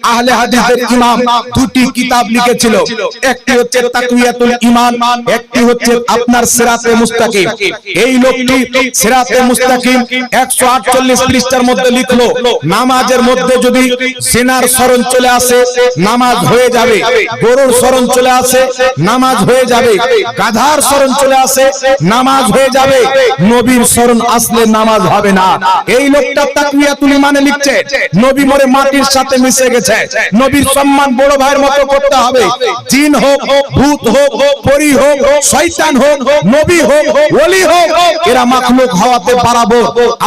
আহলে হাদিসের ইমাম দুটি কিতাব লিখেছিল। একটি হচ্ছে একটি হচ্ছে আপনার সিরাতে মুস্তাকিম। এই লোকটি সিরাতে মুস্তাকিম 148 পৃষ্ঠার মধ্যে লিখলো, নামাজের মধ্যে যদি সিনার স্মরণ চলে আসে, নামাজ হয়ে যাবে। গরুর স্মরণ চলে আসে, নামাজ হয়ে যাবে। গাধার স্মরণ চলে আসে, নামাজ হয়ে যাবে। নবীর স্মরণ আসলে নামাজ হবে না। এই লোকটা তাকওয়াতুল ঈমানে লিখছে, নবী মরে মাটির সাথে মিশে গেছে। নবীর সম্মান বড় ভাইয়ের মতো করতে হবে। জিন হোক, ভূত হোক, পরি হোক, শয়তান হোক, নবী হোক, ওলি হোক, এরা মাখলুক হওয়াতে পারাবো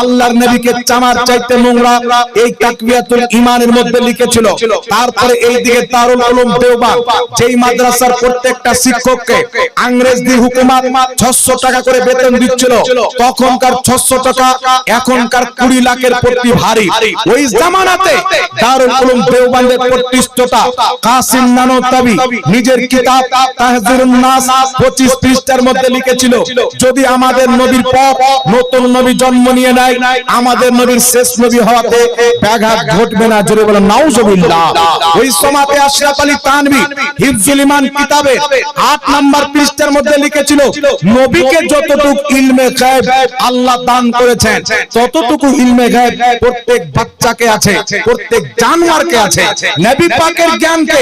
আল্লাহর নবীকে চামার চাইতে নোংরা এই তাকবিয়াতুল ঈমানের মধ্যে লিখেছিল। তারপরে এই দিকে দারুল উলুম দেওবান যেই মাদ্রাসার প্রত্যেকটা শিক্ষককে ইংরেজ দি হুকুমত 600 টাকা করে বেতন দিচ্ছিল, তখনকার 600 টাকা, এখনকার 20 লাখের প্রতি ভারী। ওই জামানাতে দারুল উলুম দেওবান্দের প্রতিষ্ঠাতা কাসিম নানতাবি নিজের কিতাব তাহজিরুন নাস 25 পৃষ্ঠার মধ্যে লিখেছিল, যদি আমাদের নবীর পর নতুন নবী জন্ম নিয়ে নেয়, আমাদের নবীর শেষ নবী হওয়াতে ব্যাঘাত ঘটবে না। জোরে বলেন, নাউজুবিল্লাহ। ওই সমাতে আশরাফ আলী তানভী হিফজুল ইমান কিতাবে 8 নাম্বার পৃষ্ঠার মধ্যে লিখেছিল, নবীকে যতটুকু ইলমে গায়ব আল্লাহ দান করেছেন, ততটুকু ইলমে গায়ব প্রত্যেক বাচ্চাকে আছে, প্রত্যেক জানোয়ারকে আছে। নবী পাকের জ্ঞানকে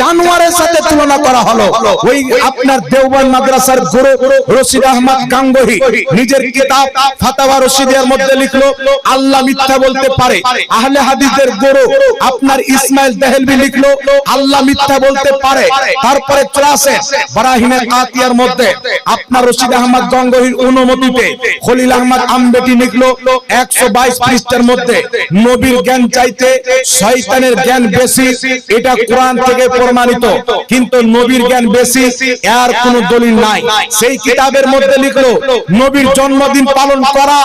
জানোয়ারের সাথে তুলনা করা হলো। ওই আপনার দেওবন্দ মাদ্রাসার গুরু রশিদ আহমদ গাঙ্গোহী নিজের কিতাব ফাতাওয়া রশিদিয়ার মধ্যে লিখলো আল্লাহ মিথ্যা বলতে পারে। আহলে হাদিসের গুরু আপনার ইসমাইল দেহলভি লিখলো আল্লাহ মিথ্যা বলতে পারে। তারপরে চলাসে বারাহিনে কাতিয়ার মধ্যে। আপনার রশিদ আহমদ গঙ্গোহীর অনুমতিতে খলিল আহমদ আম্বেটি লিখলো 122 পৃষ্ঠার মধ্যে। নবীর জ্ঞান চাইতে শয়তানের জ্ঞান বেশি, এটা কোরআন থেকে প্রমাণিত। কিন্তু নবীর জ্ঞান বেশি, এর কোনো দলিল নাই। সেই কিতাবের মধ্যে লিখলো, নবীর জন্মদিন পালন করা,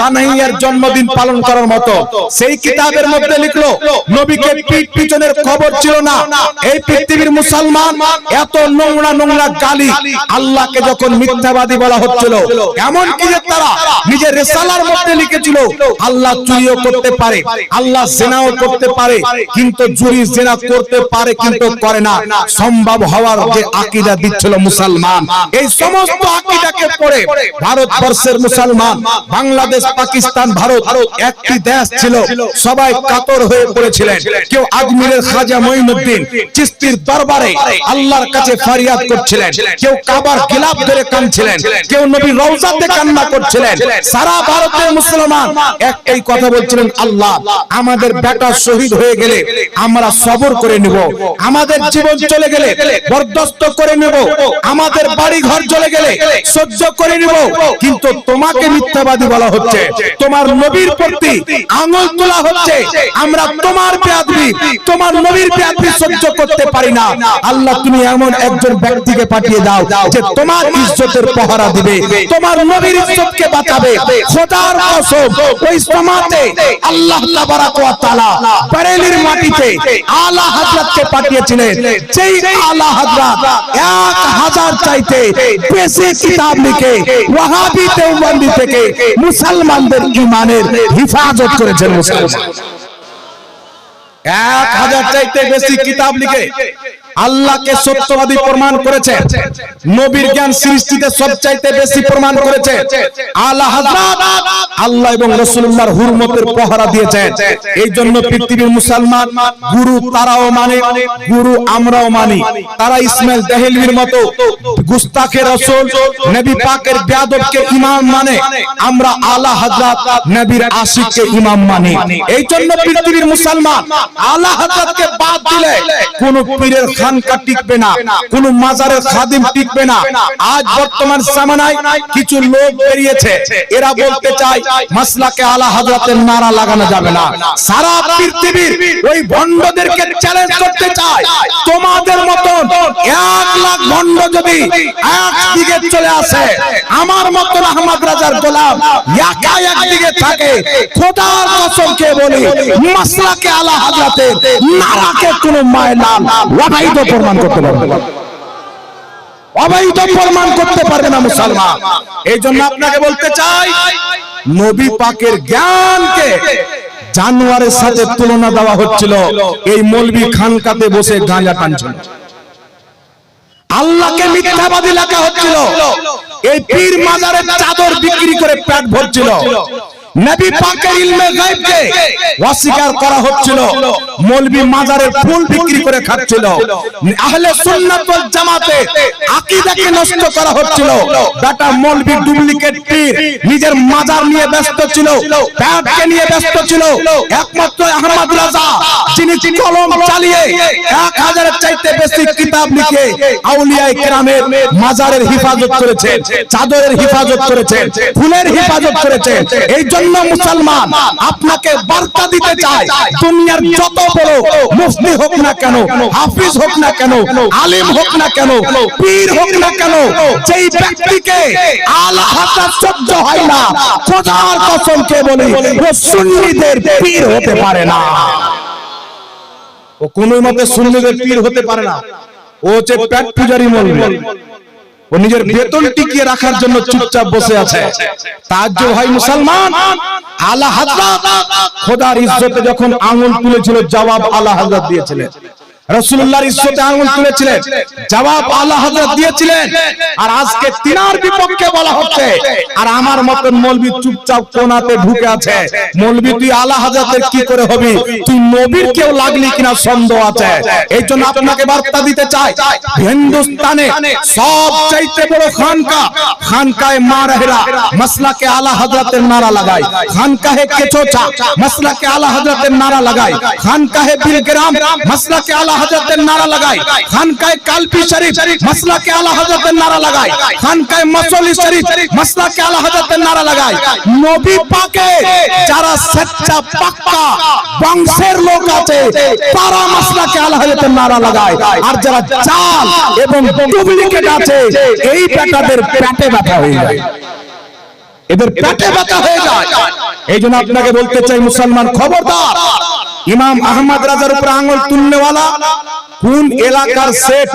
কানাইয়ার জন্মদিন পালন করার মতো। সেই কিতাবের মধ্যে লিখলো, নবীকে পিঠ পিছনের খবর ছিল না। এই পৃথিবীর মুসলমান এত নোংরা নোংরা গালি আল্লাহকে যখন মিথ্যাবাদী বলা হচ্ছিল এমন কি যে তারা নিজের রেসালার মধ্যে লিখেছিল, আল্লাহ চুরিও করতে পারে, আল্লাহ জেনাও করতে পারে, কিন্তু চুরি জেনা করতে পারে কিন্তু করে না। সম্ভব হওয়ার যে আকীদা দিচ্ছিল মুসলমান, এই সমস্ত আকীদাকে পড়ে ভারতবর্ষের মুসলমান, বাংলাদেশ, পাকিস্তান, ভারত একটি দেশ ছিল, সবাই কাতর হয়ে পড়েছিলেন। কেউ আজমিরের খাজা মঈনুদ্দিন চিস্তির দরবারে আল্লাহর কাছে ফরিয়াদ করছিলেন। কেউ কাবার গিলাফ ধরে কাঁদছিলেন কেউ নবী রওজাতে কান্না করছিলেন। সারা ভারতের মুসলমান একটাই কথা বলছিলেন, আল্লাহ, আমাদের বেটা শহীদ হয়ে গেলে আমরা সবর করে নেব। আমাদের জীবন চলে গেলে বরদস্ত করে নেব। আমাদের বাড়ি ঘর চলে গেলে সহ্য করে নেব। কিন্তু তোমাকে মিথ্যাবাদী বলা হচ্ছে। তোমার নবীর প্রতি আঙুল তোলা হচ্ছে। আমরা তোমার বেয়াদবি, তোমার নবীর বেয়াদবি সহ্য করতে পারি না। আল্লাহ, তুমি এমন একজন ব্যক্তিকে পাঠিয়ে দাও যে তোমার ইজ্জতের পহরা দিবে। তোমার নবীর ইজ্জতকে বাঁচাবে। খোদার কসম, ওই সমাতে আল্লাহ তাবারাক ওয়া তাআলা বারেলির মাটিতে আলা হাজরাতকে পাঠিয়েছিলেন। সেই আলা হাজরাত এক হাজার চাইতে বেশি কিতাব লিখে ওয়াহাবি দেওবন্দি থেকে মুসলমানদের ইমানের হিফাজত করেছেন মুসলমান। এক হাজার চাইতে বেশি কিতাব লিখে আল্লাহকে সত্যবাদী প্রমাণ করেছে। নবীর জ্ঞান সৃষ্টিতে সবচাইতে বেশি প্রমাণ করেছে। আল্লাহ আল্লাহ এবং রাসূলুল্লাহর হুরমতের পহরা দিয়েছেন। এই জন্য পৃথিবীর মুসলমান গুরু তারাও মানে গুরু আমরাও মানি। তারা ইসমাইল দেহলভির মতো গুস্তাখে রাসূল, নবী পাকের বেয়াদবকে ইমাম মানে। আমরা আলা হযরত নবীর আশিককে ইমাম মানি। এই জন্য পৃথিবীর মুসলমান আলা হযরতকে বাদ দিলে কোন পীরের খানকা টিকবে না, কোন মাজারের খাদিম টিকবে না। আজ বর্তমান জামানায় কিছু লোক বেরিয়েছে, এরা বলতে চায়, মাসলাকে আলা হযরতের নারা লাগানো যাবে না। সারা পৃথিবীর ওই ভণ্ডদেরকে চ্যালেঞ্জ করতে চায়। তোমাদের মতন এক লাখ ভণ্ড যদি একদিকে চলে আসে, আমার মতন আহমদ রাজার গোলাম একা একদিকে থাকে। খোদার কসম কে বলি, মাসলাকে আলা হযরতের নারাকে কোনো মায়লাম অবৈধ প্রমাণ করতে পারবে অবৈধ প্রমাণ করতে পারবে না মুসলমান। এই জন্য আপনাকে বলতে চাই, নবী পাকের জ্ঞানকে জানোয়ারের সাথে তুলনা দেওয়া হচ্ছিল। এই মৌলবি খানকাতে বসে গাঁজা টানছিল। আল্লাহকে মিথ্যাবাদী লেখা হচ্ছিল। এই পীর মাজারের চাদর বিক্রি করে পেট ভরছিল। নবী পাকের ইলমে গায়বকে অস্বীকার করা হচ্ছিল মৌলবি মাজারের ফুল বিক্রি করে খাচ্ছিল। আহলে সুন্নাত ওয়াল জামাতে আকীদাকে নষ্ট করা হচ্ছিল। বেটা মৌলবি ডুপ্লিকেট পীর নিজের মাজার নিয়ে ব্যস্ত ছিল। পেটকে নিয়ে ব্যস্ত ছিল। একমাত্র আহমদ রাজা যিনি কলম চালিয়ে এক হাজারের চাইতে বেশি কিতাব লিখে আউলিয়ায়ে কেরামের মাজারের হিফাজত করেছেন চাদরের হিফাজত করেছেন ফুলের হিফাজত করেছেন। এই জন্য মুসলমান, আপনাকে বার্তা দিতে দুনিয়ার যত বড় মুফতি হোক না কেন, হাফিজ হোক না কেন, আলিম হোক না কেন, পীর হোক না কেন, যেই ব্যক্তিকে সহ্য হয় না খোদার কসমকে বলি, ও সুন্নিদের পীর হতে পারে না। ও কোন মতে সুন্নিদের পীর হতে পারে না। ও পেট পূজারি ও নিজের বেতন টিকিয়ে রাখার জন্য চুপচাপ বসে আছে। তার যে ভাই মুসলমান আলা হাজরাত খোদার ইজ্জতে যখন আঙুল তুলেছিল জবাব আলা হাজরাত দিয়েছিলেন। রসুল্লাহর ইজ্জতে আঙুল তুলেছিলেন জবাব আল্লাহ হযরত দিয়েছিলেন। আর আজকে তিনার বিপক্ষে বলা হচ্ছে আর আমার মতন মৌলবি চুপচাপ কোনাতে ঢুকে আছে। মৌলবি তুই আল্লাহ হযরতের কি করে হবি? তুই নবীর কেউ লাগলি কিনা সন্দেহ আছে। এই জন্য আপনাকে বার্তা দিতে চাই। হিন্দুস্তানে সব চাইতে বড় খানকা। খানকায় মাসলাকে আলা হযরতের নারা লাগায়। খানকাহে কেচোচা মাসলাকে আলা হযরতের নারা লাগায়। খানকাহে বিলগ্রাম। মাসলাকে আলা হযরতের নারা লাগায়। খানকায় কালপি শরীফ, মাসলাকে আলা হযরতের নারা লাগায়। খানকায় মসলি শরীফ, মাসলাকে আলা হযরতের নারা লাগায়। নবী পাকে, যারা সচ্চা পাক্কা, বংশের লোক আছে, তারা মাসলাকে আলা হযরতের নারা লাগায়। আর যারা চাল এবং ডুপ্লিকেট আছে, এই বেটাদের পেটে ব্যথা হয়ে যায়। এদের পেটে ব্যথা হয়ে যায়। এই জন্য আপনাকে বলতে চাই, মুসলমান খবরদার, ইমাম আহমদ রাজার উপর আঙুল তুলনেওয়ালা, কোন এলাকার সেট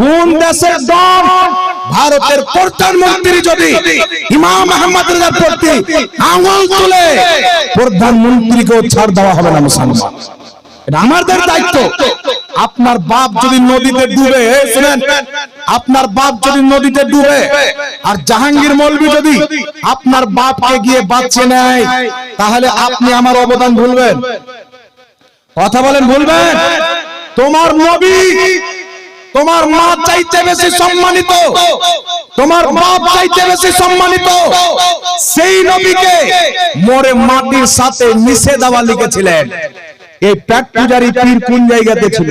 কোন দেশের দম ভারতের প্রধানমন্ত্রী যদি ইমাম আহমদ রাজার প্রতি আঙুল তুলে, প্রধানমন্ত্রীকেও ছাড় দেওয়া হবে না, মুসলমান। আমাদের দায়িত্ব। আপনার বাপ যদি নদীতে ডুবে শুনেন আপনার বাপ যদি নদীতে ডুবে আর জাহাঙ্গীর মৌলবি যদি আপনার বাপকে গিয়ে বাঁচিয়ে নেয়, তাহলে আপনি আমার অবদান ভুলবেন। কথা বলেন, ভুলবেন? তোমার নবী তোমার মা চাইতে বেশি সম্মানিত, তোমার বাপ চাইতে বেশি সম্মানিত, সেই নবীকে মোরে মাটির সাথে মিশে দেওয়া লিখেছিলেন। এই পেট পূজারি পীর কোন জায়গাতে ছিল।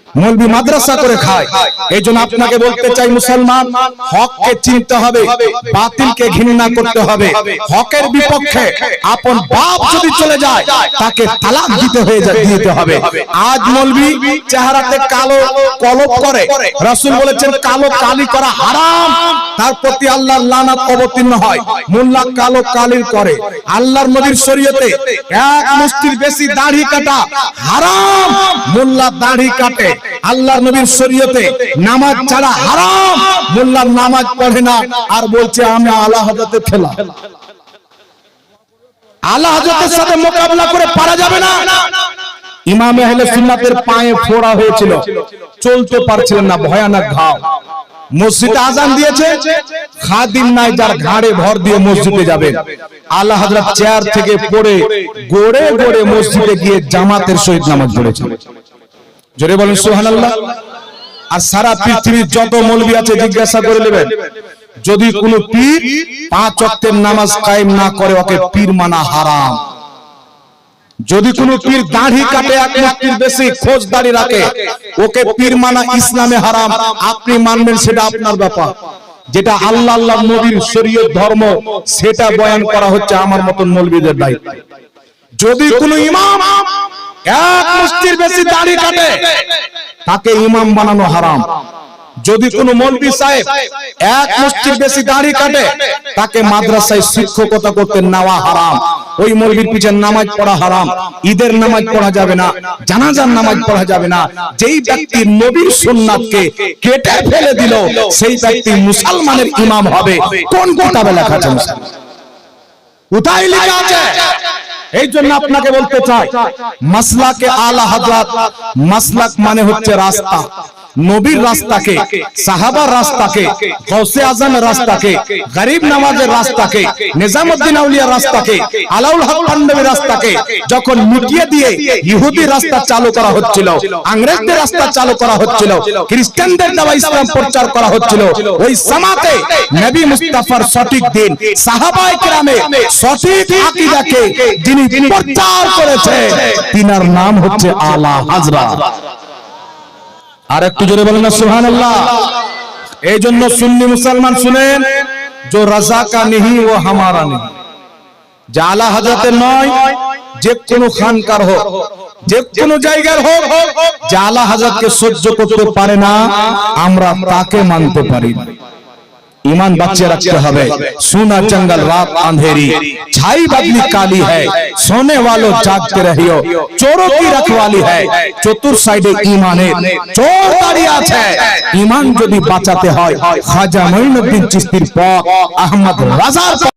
মৌলবি মাদ্রাসা করে খায়। এই জন্য আপনাকে বলতে চাই মুসলমান হককে চিনতে হবে বাতিলকে ঘৃণা করতে হবে। হকের বিপক্ষে আপন বাপ যদি চলে যায় তাকে তালাক দিতে হয়ে যায় দিতে হবে। আজ মৌলবি চেহারাতে কালো কলপ করে। রাসূল বলেছেন কালো কালি করা হারাম। তার প্রতি আল্লাহর লানাত অবতীর্ণ হয়। মোল্লা কালো কালির করে। আল্লাহর নবীর শরীয়তে এক মুষ্টির বেশি দাড়ি কাটা হারাম। মোল্লা দাড়ি কাটে। আল্লাহর নবীর শরীয়তে নামাজ ছাড়া হারাম। মোল্লার নামাজ পড়ে না। আর বলছে, আমি আল্লাহ হযরতের খেলা আল্লাহ হযরতের সাথে মোকাবেলা করে পারা যাবে না। ইমাম আহলে সুন্নাতের পায়ে ফোড়া হয়েছিল। চলতে পারছিলেন না, ভয়ানক ঘাও মসজিদে আজান দিয়েছে। খাদিম নাই যার ঘাড়ে ভর দিয়ে মসজিদে যাবে। আল্লাহ হযরত চেয়ার থেকে পড়ে, গড়ে গড়ে মসজিদে গিয়ে জামাতের সহিত নামাজ পড়েছে। জোরে বলেন সুবহানাল্লাহ। আর সারা পৃথিবীর যত মৌলবি আছে জিজ্ঞাসা করে নেবেন যদি কোনো পীর পাঁচ ওয়াক্তের নামাজ কায়েম না করে ওকে পীর মানা হারাম। যদি কোনো পীর দাড়ি কাটে এক মুক্তির বেশি খোঁজ দাড়ি রাখে ওকে পীর মানা ইসলামে হারাম। আপনি মানবেন সেটা আপনার ব্যাপার। যেটা আল্লাহ আল্লাহ নবীর শরীয়ত ধর্ম সেটা বয়ান করা হচ্ছে আমার মতন মৌলবীদের দায়িত্ব। যদি কোনো ইমাম এক মুষ্টির বেশি দাড়ি কাটে। তাকে ইমাম বানানো হারাম। যদি কোনো মৌলবি সাহেব এক মুষ্টির বেশি দাড়ি কাটে, তাকে মাদ্রাসায় শিক্ষকতা করতে নেওয়া হারাম। ওই মৌলবীর পিছনে নামাজ পড়া হারাম। ঈদের নামাজ পড়া যাবে না, জানাজার নামাজ পড়া যাবে না। যেই ব্যক্তি নবীর সুন্নাতকে কেটে ফেলে দিল, সেই ব্যক্তি মুসলমানের ইমাম হবে। কোন কিতাবে লেখা আছে? কোথায় লেখা আছে? এই জন্য আপনাকে বলতে চাই মাসলাকে আলা হযরত মাসলাক মানে হচ্ছে রাস্তা। নবীর রাস্তাকে সাহাবার রাস্তাকে গৌসে আজমের রাস্তাকে গরিব নামাজের রাস্তাকে নিজামুদ্দিন আউলিয়ার রাস্তাকে আলাউল হক পান্ডবের রাস্তাকে যখন মিটিয়ে দিয়ে ইহুদি রাস্তা চালু করা হচ্ছিল ইংরেজদের রাস্তা চালু করা হচ্ছিল খ্রিস্টানদের দেওয়া ইসলাম প্রচার করা হচ্ছিল ওই সামাতে নবী মুস্তাফার সঠিক দিন সাহাবায়ে কেরামে সঠিক আকীদাকে যিনি প্রচার করেছে। তিনার নাম হচ্ছে আলা হযরত আর একটু জোরে বলেন না সুহান আল্লাহ এই জন্য সুন্নি মুসলমান শুনেন, যে রাজা কা নেহি ও হামারা নেই যে আলা হাজাতে নয়, যে কোনো খানকার হোক, যে কোনো জায়গার হোক, যে আলা হাজাতকে সহ্য করতে পারে না, আমরা তাকে মানতে পারি না। ईमान बच्चे रखते हवे सोना जंगल रात अंधेरी छाई बदली काली है सोने वालों जागते रहियो चोरों की रखवाली है চতুর সাইডে ইমানে চোর দাঁড়িয়ে আছে ইমান যদি বাঁচাতে হয় খাজা মঈনুদ্দিন চিশতির পথ আহমদ রাজার পথ